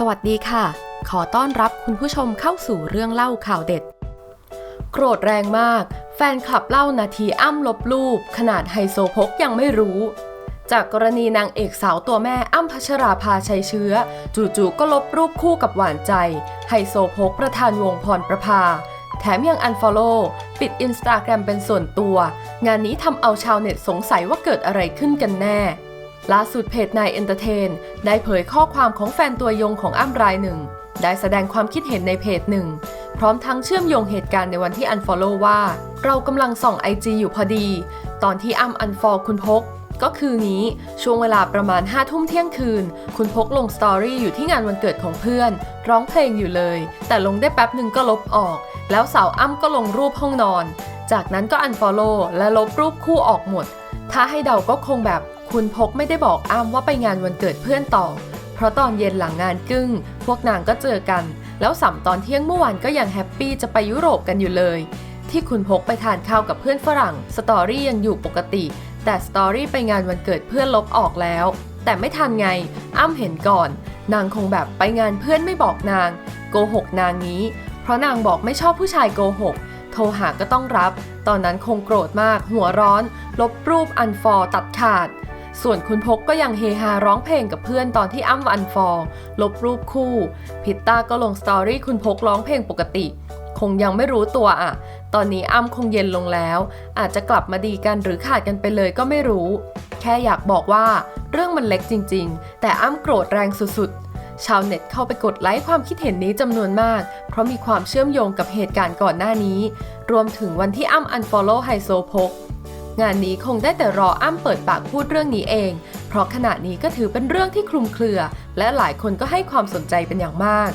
สวัสดีค่ะ ขอต้อนรับคุณผู้ชมเข้าสู่เรื่องเล่าข่าวเด็ด โกรธแรงมาก แฟนคลับเล่านาทีอ้ำลบรูป ขนาดไฮโซพกยังไม่รู้ จากกรณีนางเอกสาวตัวแม่อ้ำพัชราภาชัยเชื้อ จู่ๆก็ลบรูปคู่กับหวานใจ ไฮโซพกประธานวงพรประภา แถมยังอันฟอลโล่ปิดอินสตาแกรมเป็นส่วนตัว งานนี้ทำเอาชาวเน็ตสงสัยว่าเกิดอะไรขึ้นกันแน่ ล่าสุดเพจนายเอนเตอร์เทนได้เผยข้อความของแฟนตัวยงของอ้ำรายหนึ่ง ได้แสดงความคิดเห็นในเพจหนึ่ง พร้อมทั้งเชื่อมโยงเหตุการณ์ในวันที่อันฟอลโลว่า เรากำลังส่องไอจอยู่พอดี ตอนที่อ้ำอันฟอลคุณพก ก็คือนี้ช่วงเวลาประมาณ5้าทุ่มเที่ยงคืน คุณพกลงสตอรี่อยู่ที่งานวันเกิดของเพื่อน ร้องเพลงอยู่เลย แต่ลงได้แป๊บหนึ่งก็ลบออก แล้วสาวอ้ำก็ลงรูปห้องนอน จากนั้นก็อันฟอลโลและลบรูปคู่ออกหมด ถ้าให้เดาก็คงแบบ คุณพกไม่ได้บอกอ้ำว่าไปงานวันเกิดเพื่อนต่อ เพราะตอนเย็นหลังงานกึ้ง พวกนางก็เจอกัน แล้วสัมตอนเที่ยงเมื่อวานก็ยังแฮปปี้จะไปยุโรปกันอยู่เลย ที่คุณพกไปทานข้าวกับเพื่อนฝรั่ง สตอรี่ยังอยู่ปกติ แต่สตอรี่ไปงานวันเกิดเพื่อนลบออกแล้ว แต่ไม่ทันไง อ้ำเห็นก่อน นางคงแบบไปงานเพื่อนไม่บอกนาง โกหกนางนี้ เพราะนางบอกไม่ชอบผู้ชายโกหกโทรหาก็ต้องรับ ตอนนั้นคงโกรธมาก หัวร้อน ลบรูปอันฟอร์ตัดขาด ส่วนคุณพกก็ยังเฮฮาร้องเพลงกับเพื่อนตอนที่อ้ำอันฟอร์ลบรูปคู่ พิตต้าก็ลงสตอรี่คุณพกร้องเพลงปกติ คงยังไม่รู้ตัวอะ ตอนนี้อ้ำคงเย็นลงแล้ว อาจจะกลับมาดีกันหรือขาดกันไปเลยก็ไม่รู้ แค่อยากบอกว่า เรื่องมันเล็กจริง ๆ แต่อ้ำโกรธแรงสุดๆ ชาวเน็ตเข้าไปกดไลค์ความคิดเห็นนี้จำนวนมาก เพราะมีความเชื่อมโยงกับเหตุการณ์ก่อนหน้านี้ รวมถึงวันที่อ้ำอันฟอลโล่ไฮโซพก งานนี้คงได้แต่รออ้ำเปิดปากพูดเรื่องนี้เอง เพราะขณะนี้ก็ถือเป็นเรื่องที่คลุมเครือ และหลายคนก็ให้ความสนใจเป็นอย่างมาก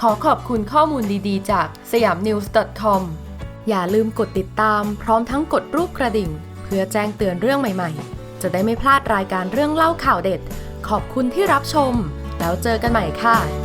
ขอขอบคุณข้อมูลดีๆ จากสยามนิวส์ .com อย่าลืมกดติดตาม พร้อมทั้งกดรูปกระดิ่ง เพื่อแจ้งเตือนเรื่องใหม่ๆ จะได้ไม่พลาดรายการเรื่องเล่าข่าวเด็ด ขอบคุณที่รับชม แล้วเจอกันใหม่ค่ะ